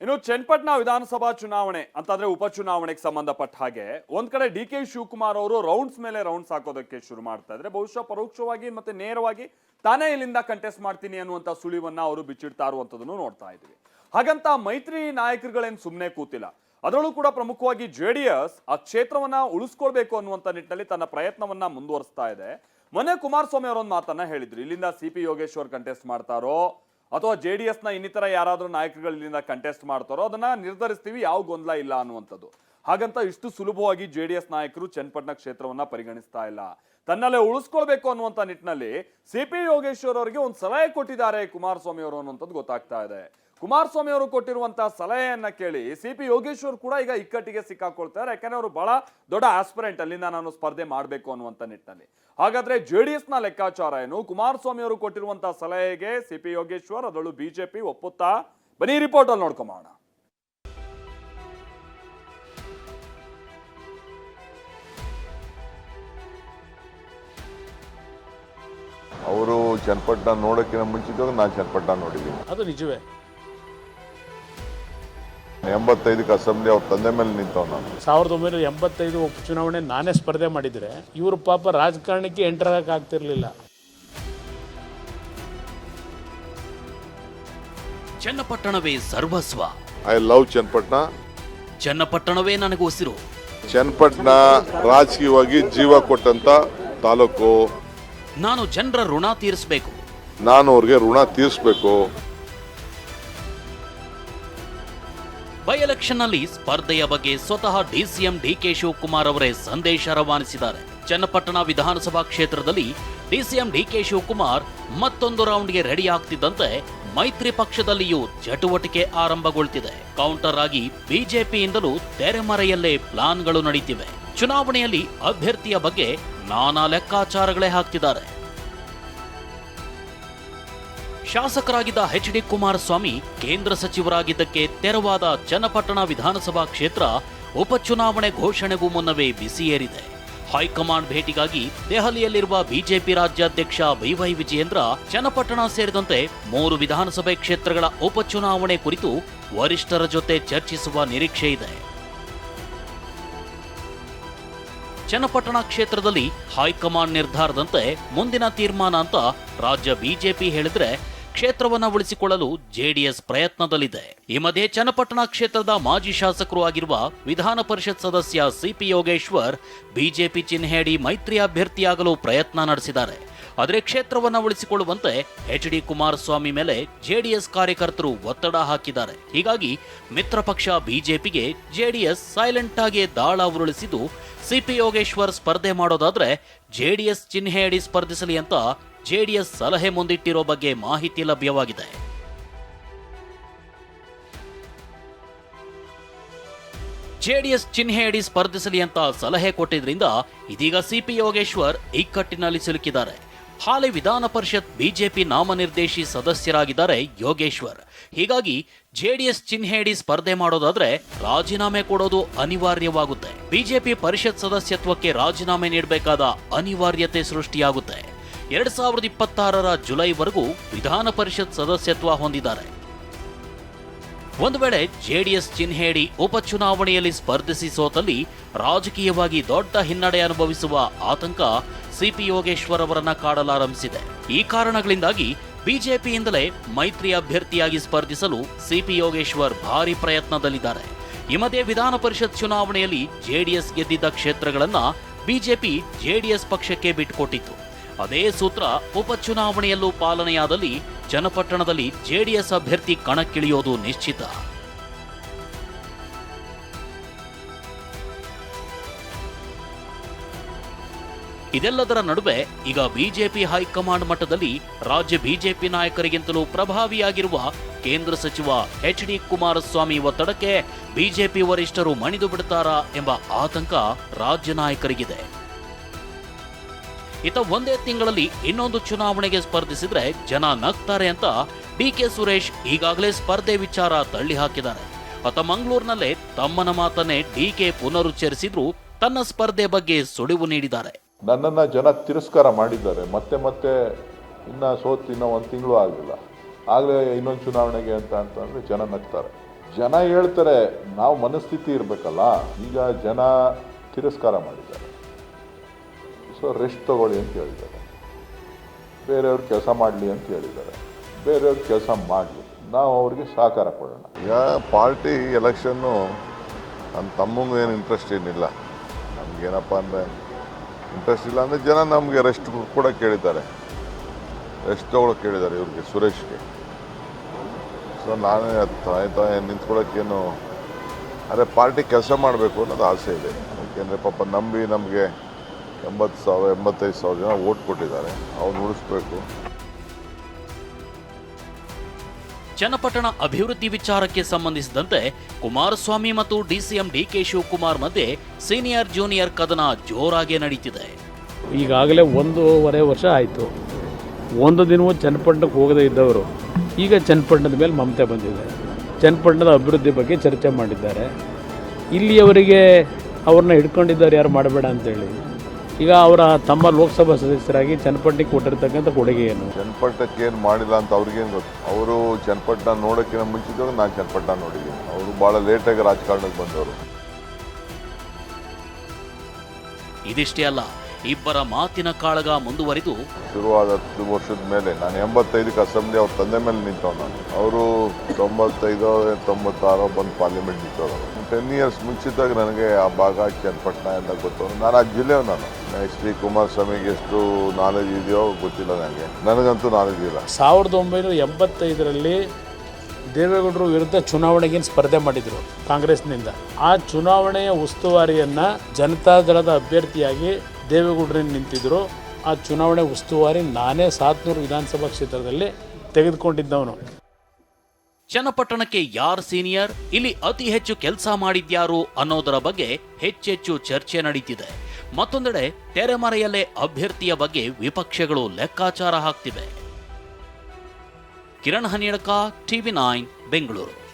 ಇನ್ನು ಚನ್ನಪಟ್ಟಣ ವಿಧಾನಸಭಾ ಚುನಾವಣೆ, ಅಂತಂದ್ರೆ ಉಪಚುನಾವಣೆಗೆ ಸಂಬಂಧಪಟ್ಟ ಹಾಗೆ, ಒಂದ್ ಕಡೆ ಡಿ ಕೆ ಶಿವಕುಮಾರ್ ಅವರು ರೌಂಡ್ಸ್ ಮೇಲೆ ರೌಂಡ್ಸ್ ಹಾಕೋದಕ್ಕೆ ಶುರು ಮಾಡ್ತಾ ಇದ್ರೆ ಬಹುಶಃ ಪರೋಕ್ಷವಾಗಿ ಮತ್ತೆ ನೇರವಾಗಿ ತಾನೇ ಇಲ್ಲಿಂದ ಕಂಟೆಸ್ಟ್ ಮಾಡ್ತೀನಿ ಅನ್ನುವಂತ ಸುಳಿವನ್ನ ಅವರು ಬಿಚ್ಚಿಡ್ತಾ ಇರುವಂತದನ್ನು ನೋಡ್ತಾ ಇದ್ವಿ. ಹಾಗಂತ ಮೈತ್ರಿ ನಾಯಕರುಗಳೇನು ಸುಮ್ಮನೆ ಕೂತಿಲ್ಲ. ಅದರಲ್ಲೂ ಕೂಡ ಪ್ರಮುಖವಾಗಿ ಜೆ ಆ ಕ್ಷೇತ್ರವನ್ನ ಉಳಿಸ್ಕೊಳ್ಬೇಕು ಅನ್ನುವಂತ ನಿಟ್ಟಿನಲ್ಲಿ ತನ್ನ ಪ್ರಯತ್ನವನ್ನ ಮುಂದುವರಿಸ್ತಾ ಇದೆ. ಮೊನ್ನೆ ಕುಮಾರಸ್ವಾಮಿ ಅವರೊಂದು ಮಾತನ್ನ ಹೇಳಿದ್ರು. ಇಲ್ಲಿಂದ ಸಿ ಪಿ ಯೋಗೇಶ್ವರ್ ಕಂಟೆಸ್ಟ್ ಮಾಡ್ತಾರೋ ಅಥವಾ ಜೆ ಡಿ ಎಸ್ನ ಇನ್ನಿತರ ಯಾರಾದರೂ ನಾಯಕರುಗಳು ಇಲ್ಲಿಂದ ಕಂಟೆಸ್ಟ್ ಮಾಡ್ತಾರೋ ಅದನ್ನ ನಿರ್ಧರಿಸ್ತೀವಿ, ಯಾವ ಗೊಂದಲ ಇಲ್ಲ ಅನ್ನುವಂಥದ್ದು. ಹಾಗಂತ ಇಷ್ಟು ಸುಲಭವಾಗಿ ಜೆ ಡಿ ಎಸ್ ನಾಯಕರು ಚನ್ನಪಟ್ಟಣ ಕ್ಷೇತ್ರವನ್ನ ಪರಿಗಣಿಸ್ತಾ ಇಲ್ಲ. ತನ್ನಲ್ಲೇ ಉಳಿಸ್ಕೊಳ್ಬೇಕು ಅನ್ನುವಂಥ ನಿಟ್ಟಿನಲ್ಲಿ ಸಿ ಪಿ ಯೋಗೇಶ್ವರ್ ಅವರಿಗೆ ಒಂದು ಸಲಹೆ ಕೊಟ್ಟಿದ್ದಾರೆ ಕುಮಾರಸ್ವಾಮಿ ಅವರು ಅನ್ನುವಂಥದ್ದು ಗೊತ್ತಾಗ್ತಾ ಇದೆ. ಕುಮಾರಸ್ವಾಮಿ ಅವರು ಕೊಟ್ಟಿರುವಂತಹ ಸಲಹೆಯನ್ನ ಕೇಳಿ ಸಿ ಪಿ ಯೋಗೇಶ್ವರ್ ಕೂಡ ಈಗ ಇಕ್ಕಟ್ಟಿಗೆ ಸಿಕ್ಕಾಕೊಳ್ತಾರೆ. ಯಾಕಂದ್ರೆ ಅವರು ಬಹಳ ದೊಡ್ಡ ಆಸ್ಪಿರೆಂಟ್ ಅಲ್ಲಿಂದ ನಾನು ಸ್ಪರ್ಧೆ ಮಾಡಬೇಕು ಅನ್ನುವಂಥ ನಿಟ್ಟಿನಲ್ಲಿ. ಹಾಗಾದ್ರೆ ಜೆ ಡಿ ಎಸ್ನ ಲೆಕ್ಕಾಚಾರ ಏನು? ಕುಮಾರಸ್ವಾಮಿ ಅವರು ಕೊಟ್ಟಿರುವಂತಹ ಸಲಹೆಗೆ ಸಿ ಪಿ ಯೋಗೇಶ್ವರ್ ಅದರಲ್ಲೂ ಬಿಜೆಪಿ ಒಪ್ಪುತ್ತಾ? ಬನ್ನಿ ರಿಪೋರ್ಟ್ ಅಲ್ಲಿ ನೋಡ್ಕೊಂಬೋಣ ಅವರು ಚನ್ನಪಟ್ಟಣ ನೋಡೋಕ್ಕಿಂತ ಮುಂಚಿತವಾಗಿ ನಾನು ಚನ್ನಪಟ್ಟಣ ನೋಡಿದ್ದೀನಿ. ಅದು ನಿಜವೇ. ಎಂಬತ್ತೈದಕ್ಕೆ ಅಸೆಂಬ್ಲಿ ಅವ್ರ ತಂದೆ ಮೇಲೆ ನಿಂತವ್ ನಾನು ಸಾವಿರದ ಒಂಬೈನೂರ ಎಂಬತ್ತೈದು ಉಪಚುನಾವಣೆ ನಾನೇ ಸ್ಪರ್ಧೆ ಮಾಡಿದರೆ ಇವರು ಪಾಪ ರಾಜಕಾರಣಕ್ಕೆ ಎಂಟರ್ ಆಗಕ್ಕೆ ಆಗ್ತಿರ್ಲಿಲ್ಲ. ಚನ್ನಪಟ್ಟಣವೇ ಸರ್ವಸ್ವ ಐ ಲವ್ ಚನ್ನಪಟ್ಟಣ ಚನ್ನಪಟ್ಟಣವೇ ನನಗೆ ಉಸಿರು. ಚನ್ನಪಟ್ಟಣ ರಾಜಕೀಯವಾಗಿ ಜೀವ ಕೊಟ್ಟಂತ ತಾಲೂಕು. ನಾನು ಜನರ ಋಣ ತೀರಿಸಬೇಕು. ನಾನು ಅವ್ರಿಗೆ ಋಣ ತೀರಿಸ್ಬೇಕು. ಬೈ ಎಲೆಕ್ಷನ್ನಲ್ಲಿ ಸ್ಪರ್ಧೆಯ ಬಗ್ಗೆ ಸ್ವತಃ ಡಿಸಿಎಂ ಡಿಕೆ ಶಿವಕುಮಾರ್ ಅವರೇ ಸಂದೇಶ ರವಾನಿಸಿದ್ದಾರೆ. ಚನ್ನಪಟ್ಟಣ ವಿಧಾನಸಭಾ ಕ್ಷೇತ್ರದಲ್ಲಿ ಡಿಸಿಎಂ ಡಿಕೆ ಶಿವಕುಮಾರ್ ಮತ್ತೊಂದು ರೌಂಡ್ಗೆ ರೆಡಿ ಆಗ್ತಿದ್ದಂತೆ ಮೈತ್ರಿ ಪಕ್ಷದಲ್ಲಿಯೂ ಚಟುವಟಿಕೆ ಆರಂಭಗೊಳ್ತಿದೆ. ಕೌಂಟರ್ ಆಗಿ ಬಿಜೆಪಿಯಿಂದಲೂ ತೆರೆಮರೆಯಲ್ಲೇ ಪ್ಲಾನ್ಗಳು ನಡೀತಿವೆ. ಚುನಾವಣೆಯಲ್ಲಿ ಅಭ್ಯರ್ಥಿಯ ಬಗ್ಗೆ ನಾನಾ ಲೆಕ್ಕಾಚಾರಗಳೇ ಹಾಕ್ತಿದ್ದಾರೆ. ಶಾಸಕರಾಗಿದ್ದ ಎಚ್ ಡಿ ಕುಮಾರಸ್ವಾಮಿ ಕೇಂದ್ರ ಸಚಿವರಾಗಿದ್ದಕ್ಕೆ ತೆರವಾದ ಚನ್ನಪಟ್ಟಣ ವಿಧಾನಸಭಾ ಕ್ಷೇತ್ರ ಉಪಚುನಾವಣೆ ಘೋಷಣೆಗೂ ಮುನ್ನವೇ ಬಿಸಿಯೇರಿದೆ. ಹೈಕಮಾಂಡ್ ಭೇಟಿಗಾಗಿ ದೆಹಲಿಯಲ್ಲಿರುವ ಬಿಜೆಪಿ ರಾಜ್ಯಾಧ್ಯಕ್ಷ ಬಿವೈ ವಿಜಯೇಂದ್ರ, ಚನ್ನಪಟ್ಟಣ ಸೇರಿದಂತೆ ಮೂರು ವಿಧಾನಸಭೆ ಕ್ಷೇತ್ರಗಳ ಉಪಚುನಾವಣೆ ಕುರಿತು ವರಿಷ್ಠರ ಜೊತೆ ಚರ್ಚಿಸುವ ನಿರೀಕ್ಷೆ ಇದೆ. ಚನ್ನಪಟ್ಟಣ ಕ್ಷೇತ್ರದಲ್ಲಿ ಹೈಕಮಾಂಡ್ ನಿರ್ಧಾರದಂತೆ ಮುಂದಿನ ತೀರ್ಮಾನ ಅಂತ ರಾಜ್ಯ ಬಿಜೆಪಿ ಹೇಳಿದ್ರೆ ಕ್ಷೇತ್ರವನ್ನ ಉಳಿಸಿಕೊಳ್ಳಲು ಜೆಡಿಎಸ್ ಪ್ರಯತ್ನದಲ್ಲಿದೆ. ಈ ಮಧ್ಯೆ ಚನ್ನಪಟ್ಟಣ ಕ್ಷೇತ್ರದ ಮಾಜಿ ಶಾಸಕರು ಆಗಿರುವ ವಿಧಾನ ಪರಿಷತ್ ಸದಸ್ಯ ಸಿಪಿ ಯೋಗೇಶ್ವರ್, ಬಿಜೆಪಿ ಚಿಹ್ನೆಯಡಿ ಮೈತ್ರಿ ಅಭ್ಯರ್ಥಿಯಾಗಲು ಪ್ರಯತ್ನ ನಡೆಸಿದ್ದಾರೆ. ಆದರೆ ಕ್ಷೇತ್ರವನ್ನು ಉಳಿಸಿಕೊಳ್ಳುವಂತೆ ಎಚ್ ಡಿ ಕುಮಾರಸ್ವಾಮಿ ಮೇಲೆ ಜೆಡಿಎಸ್ ಕಾರ್ಯಕರ್ತರು ಒತ್ತಡ ಹಾಕಿದ್ದಾರೆ. ಹೀಗಾಗಿ ಮಿತ್ರ ಪಕ್ಷ ಬಿಜೆಪಿಗೆ ಜೆಡಿಎಸ್ ಸೈಲೆಂಟ್ ಆಗಿ ದಾಳ ಉರುಳಿಸಿದ್ದು, ಸಿಪಿ ಯೋಗೇಶ್ವರ್ ಸ್ಪರ್ಧೆ ಮಾಡೋದಾದ್ರೆ ಜೆಡಿಎಸ್ ಚಿಹ್ನೆಯಡಿ ಸ್ಪರ್ಧಿಸಲಿ ಅಂತ ಜೆಡಿಎಸ್ ಸಲಹೆ ಮುಂದಿಟ್ಟಿರೋ ಬಗ್ಗೆ ಮಾಹಿತಿ ಲಭ್ಯವಾಗಿದೆ. ಜೆಡಿಎಸ್ ಚಿಹ್ನೆಯಡಿ ಸ್ಪರ್ಧಿಸಲಿ ಅಂತ ಸಲಹೆ ಕೊಟ್ಟಿದ್ರಿಂದ ಇದೀಗ ಸಿಪಿ ಯೋಗೇಶ್ವರ್ ಇಕ್ಕಟ್ಟಿನಲ್ಲಿ ಸಿಲುಕಿದ್ದಾರೆ. ಹಾಲಿ ವಿಧಾನ ಪರಿಷತ್ ಬಿಜೆಪಿ ನಾಮನಿರ್ದೇಶಿ ಸದಸ್ಯರಾಗಿದ್ದಾರೆ ಯೋಗೇಶ್ವರ್. ಹೀಗಾಗಿ ಜೆಡಿಎಸ್ ಚಿಹ್ನೆಯಡಿ ಸ್ಪರ್ಧೆ ಮಾಡೋದಾದ್ರೆ ರಾಜೀನಾಮೆ ಕೊಡೋದು ಅನಿವಾರ್ಯವಾಗುತ್ತೆ. ಬಿಜೆಪಿ ಪರಿಷತ್ ಸದಸ್ಯತ್ವಕ್ಕೆ ರಾಜೀನಾಮೆ ನೀಡಬೇಕಾದ ಅನಿವಾರ್ಯತೆ ಸೃಷ್ಟಿಯಾಗುತ್ತೆ. ಎರಡ್ ಸಾವಿರದ ಇಪ್ಪತ್ತಾರರ ಜುಲೈವರೆಗೂ ವಿಧಾನ ಪರಿಷತ್ ಸದಸ್ಯತ್ವ ಹೊಂದಿದ್ದಾರೆ. ಒಂದು ವೇಳೆ ಜೆಡಿಎಸ್ ಚಿಹ್ನೆಯಡಿ ಉಪಚುನಾವಣೆಯಲ್ಲಿ ಸ್ಪರ್ಧಿಸಿ ಸೋತಲ್ಲಿ ರಾಜಕೀಯವಾಗಿ ದೊಡ್ಡ ಹಿನ್ನಡೆ ಅನುಭವಿಸುವ ಆತಂಕ ಸಿಪಿ ಯೋಗೇಶ್ವರ್ ಅವರನ್ನ ಕಾಡಲಾರಂಭಿಸಿದೆ. ಈ ಕಾರಣಗಳಿಂದಾಗಿ ಬಿಜೆಪಿಯಿಂದಲೇ ಮೈತ್ರಿ ಅಭ್ಯರ್ಥಿಯಾಗಿ ಸ್ಪರ್ಧಿಸಲು ಸಿಪಿ ಯೋಗೇಶ್ವರ್ ಭಾರಿ ಪ್ರಯತ್ನದಲ್ಲಿದ್ದಾರೆ. ಈ ಮಧ್ಯೆ ವಿಧಾನ ಪರಿಷತ್ ಚುನಾವಣೆಯಲ್ಲಿ ಜೆಡಿಎಸ್ ಗೆದ್ದಿದ್ದ ಕ್ಷೇತ್ರಗಳನ್ನ ಬಿಜೆಪಿ ಜೆಡಿಎಸ್ ಪಕ್ಷಕ್ಕೆ ಬಿಟ್ಟುಕೊಟ್ಟಿತ್ತು. ಅದೇ ಸೂತ್ರ ಉಪಚುನಾವಣೆಯಲ್ಲೂ ಪಾಲನೆಯಾದಲ್ಲಿ ಚನ್ನಪಟ್ಟಣದಲ್ಲಿ ಜೆಡಿಎಸ್ ಅಭ್ಯರ್ಥಿ ಕಣಕ್ಕಿಳಿಯೋದು ನಿಶ್ಚಿತ. ಇದೆಲ್ಲದರ ನಡುವೆ ಈಗ ಬಿಜೆಪಿ ಹೈಕಮಾಂಡ್ ಮಟ್ಟದಲ್ಲಿ ರಾಜ್ಯ ಬಿಜೆಪಿ ನಾಯಕರಿಗಿಂತಲೂ ಪ್ರಭಾವಿಯಾಗಿರುವ ಕೇಂದ್ರ ಸಚಿವ ಎಚ್ ಡಿ ಕುಮಾರಸ್ವಾಮಿ ಒತ್ತಡಕ್ಕೆ ಬಿಜೆಪಿ ವರಿಷ್ಠರು ಮಣಿದು ಬಿಡುತ್ತಾರಾ ಎಂಬ ಆತಂಕ ರಾಜ್ಯ ನಾಯಕರಿಗಿದೆ. ಇತ ಒಂದೇ ತಿಂಗಳಲ್ಲಿ ಇನ್ನೊಂದು ಚುನಾವಣೆಗೆ ಸ್ಪರ್ಧಿಸಿದ್ರೆ ಜನ ನಗ್ತಾರೆ ಅಂತ ಡಿ ಕೆ ಸುರೇಶ್ ಈಗಾಗಲೇ ಸ್ಪರ್ಧೆ ವಿಚಾರ ತಳ್ಳಿ ಹಾಕಿದ್ದಾರೆ. ಅತ ಮಂಗಳೂರಿನಲ್ಲೇ ತಮ್ಮನ ಮಾತನ್ನೇ ಡಿ ಕೆ ಪುನರುಚ್ಚರಿಸಿದ್ರು, ತನ್ನ ಸ್ಪರ್ಧೆ ಬಗ್ಗೆ ಸುಳಿವು ನೀಡಿದ್ದಾರೆ. ನನ್ನನ್ನು ಜನ ತಿರಸ್ಕಾರ ಮಾಡಿದ್ದಾರೆ. ಮತ್ತೆ ಮತ್ತೆ ಇನ್ನ ಸೋತು ಇನ್ನೂ ಒಂದು ತಿಂಗಳು ಆಗಲಿಲ್ಲ. ಆಗಲೇ ಇನ್ನೊಂದು ಚುನಾವಣೆಗೆ ಅಂತ ಅಂತಂದ್ರೆ ಜನ ನಗ್ತಾರೆ. ಜನ ಹೇಳ್ತಾರೆ, ನಾವು ಮನಸ್ಥಿತಿ ಇರಬೇಕಲ್ಲ, ಈಗ ಜನ ತಿರಸ್ಕಾರ ಮಾಡಿದ್ದಾರೆ. ಸೊ ರೆಸ್ಟ್ ತಗೊಳ್ಳಿ ಅಂತ ಹೇಳಿದ್ದಾರೆ. ಬೇರೆಯವ್ರು ಕೆಲಸ ಮಾಡಲಿ ಅಂತ ಹೇಳಿದ್ದಾರೆ. ಬೇರೆಯವ್ರ ಕೆಲಸ ಮಾಡಲಿ. ನಾವು ಅವ್ರಿಗೆ ಸಹಕಾರ ಕೊಡೋಣ. ಈಗ ಪಾರ್ಟಿ ಎಲೆಕ್ಷನ್ನು ನನ್ನ ತಮ್ಮಂಗೂ ಏನು ಇಂಟ್ರೆಸ್ಟ್ ಏನಿಲ್ಲ. ನಮಗೇನಪ್ಪ ಅಂದರೆ ಇಂಟ್ರೆಸ್ಟ್ ಇಲ್ಲ ಅಂದರೆ ಜನ ನಮಗೆ ರೆಸ್ಟ್ ಕೂಡ ಕೇಳಿದ್ದಾರೆ. ರೆಸ್ಟ್ ತೊಗೊಳಕ್ಕೆ ಕೇಳಿದ್ದಾರೆ ಇವ್ರಿಗೆ, ಸುರೇಶ್ಗೆ. ಸೊ ನಾನೇ ತಾಯಿ ತಾಯಿ ನಿಂತ್ಕೊಳ್ಳೋಕ್ಕೇನು ಅದೇ ಪಾರ್ಟಿ ಕೆಲಸ ಮಾಡಬೇಕು ಅನ್ನೋದು ಆಸೆ ಇದೆ. ಯಾಕೆಂದರೆ ಪಾಪ ನಂಬಿ ನಮಗೆ ಎಂಬತ್ತು ಸಾವಿರ ಎಂಬತ್ತೈದು ಸಾವಿರ ಜನ ಓಟ್ ಕೊಟ್ಟಿದ್ದಾರೆ. ಅವ್ರು ಉಳಿಸ್ಬೇಕು ಚನ್ನಪಟ್ಟಣ ಅಭಿವೃದ್ಧಿ ವಿಚಾರಕ್ಕೆ ಸಂಬಂಧಿಸಿದಂತೆ ಕುಮಾರಸ್ವಾಮಿ ಮತ್ತು ಡಿಸಿಎಂ ಡಿಕೆ ಶಿವಕುಮಾರ್ ಮಧ್ಯೆ ಸೀನಿಯರ್ ಜೂನಿಯರ್ ಕದನ ಜೋರಾಗಿ ನಡೀತಿದೆ. ಈಗಾಗಲೇ ಒಂದೂವರೆ ವರ್ಷ ಆಯಿತು. ಒಂದು ದಿನವೂ ಚನ್ನಪಟ್ಟಣಕ್ಕೆ ಹೋಗದೇ ಇದ್ದವರು ಈಗ ಚನ್ನಪಟ್ಟಣದ ಮೇಲೆ ಮಮತೆ ಬಂದಿದೆ. ಚನ್ನಪಟ್ಟಣದ ಅಭಿವೃದ್ಧಿ ಬಗ್ಗೆ ಚರ್ಚೆ ಮಾಡಿದ್ದಾರೆ. ಇಲ್ಲಿಯವರಿಗೆ ಅವ್ರನ್ನ ಹಿಡ್ಕೊಂಡಿದ್ದಾರೆ ಯಾರು ಮಾಡಬೇಡ ಅಂತೇಳಿ. ಈಗ ಅವರ ತಮ್ಮ ಲೋಕಸಭಾ ಸದಸ್ಯರಾಗಿ ಚನ್ನಪಟ್ಟಣಕ್ಕೆ ಕೊಟ್ಟಿರ್ತಕ್ಕಂಥ ಕೊಡುಗೆ ಏನು ಚನ್ನಪಟ್ಟಕ್ಕೆ ಏನು ಮಾಡಿಲ್ಲ ಅಂತ ಅವ್ರಿಗೇನು ಗೊತ್ತು? ಅವರು ಚನ್ನಪಟ್ಟಣ ನೋಡೋಕ್ಕಿಂತ ಮುಂಚಿತವಾಗ ನಾನು ಚನ್ನಪಟ್ಟಣ ನೋಡಿದ್ದೀನಿ. ಅವರು ಭಾಳ ಲೇಟಾಗಿ ರಾಜಕಾರಣಕ್ಕೆ ಬಂದವರು. ಇದಿಷ್ಟೇ ಅಲ್ಲ ಇಬ್ಬರ ಮಾತಿನ ಕಾಳಗ ಮುಂದುವರಿದು ಶುರುವಾದ ಹತ್ತು ವರ್ಷದ ಮೇಲೆ ನಾನು ಎಂಬತ್ತೈದಕ್ಕೆ ಅಸೆಂಬ್ಲಿ ಅವ್ರ ತಂದೆ ಮೇಲೆ ನಿಂತವ್ ನಾನು. ಅವರು ತೊಂಬತ್ತೈದೋ ತೊಂಬತ್ತಾರೋ ಬಂದು ಪಾರ್ಲಿಮೆಂಟ್ ನಿಂತವರು ಟೆನ್ ಇಯರ್ಸ್ ಮುಂಚಿತವಾಗಿ ನನಗೆ ಆ ಭಾಗ ಚನ್ನಪಟ್ಟಣ ಅಂತ ಗೊತ್ತು? ನಾನು ಆ ಜಿಲ್ಲೆ ನಾನು. ಎಚ್ ಡಿ ಕುಮಾರಸ್ವಾಮಿಗೆ ಎಷ್ಟು ನಾಲೆಜ್ ಇದೆಯೋ ಗೊತ್ತಿಲ್ಲ ನನಗೆ. ನನಗಂತೂ ನಾಲೆಜ್ ಇಲ್ಲ. ಸಾವಿರದ ಒಂಬೈನೂರ ಎಂಬತ್ತೈದರಲ್ಲಿ ದೇವೇಗೌಡರು ವಿರುದ್ಧ ಚುನಾವಣೆಗೆ ಸ್ಪರ್ಧೆ ಮಾಡಿದರು ಕಾಂಗ್ರೆಸ್ನಿಂದ. ಆ ಚುನಾವಣೆಯ ಉಸ್ತುವಾರಿಯನ್ನು ಜನತಾದಳದ ಅಭ್ಯರ್ಥಿಯಾಗಿ ದೇವೇಗೌಡರನ್ನು ನಿಂತಿದ್ದರು ಆ ಚುನಾವಣೆ ಉಸ್ತುವಾರಿ ನಾನೇ ಸಾತ್ನೂರು ವಿಧಾನಸಭಾ ಕ್ಷೇತ್ರದಲ್ಲಿ ತೆಗೆದುಕೊಂಡಿದ್ದವನು. ಚನ್ನಪಟ್ಟಣಕ್ಕೆ ಯಾರ್ ಸೀನಿಯರ್? ಇಲ್ಲಿ ಅತಿ ಹೆಚ್ಚು ಕೆಲಸ ಮಾಡಿದ್ಯಾರು ಅನ್ನೋದರ ಬಗ್ಗೆ ಹೆಚ್ಚೆಚ್ಚು ಚರ್ಚೆ ನಡೀತಿದೆ. ಮತ್ತೊಂದೆಡೆ ತೆರೆಮರೆಯಲ್ಲೇ ಅಭ್ಯರ್ಥಿಯ ಬಗ್ಗೆ ವಿಪಕ್ಷಗಳು ಲೆಕ್ಕಾಚಾರ ಹಾಕ್ತಿವೆ. Kiran Haniyadka, TV nine, Bengaluru.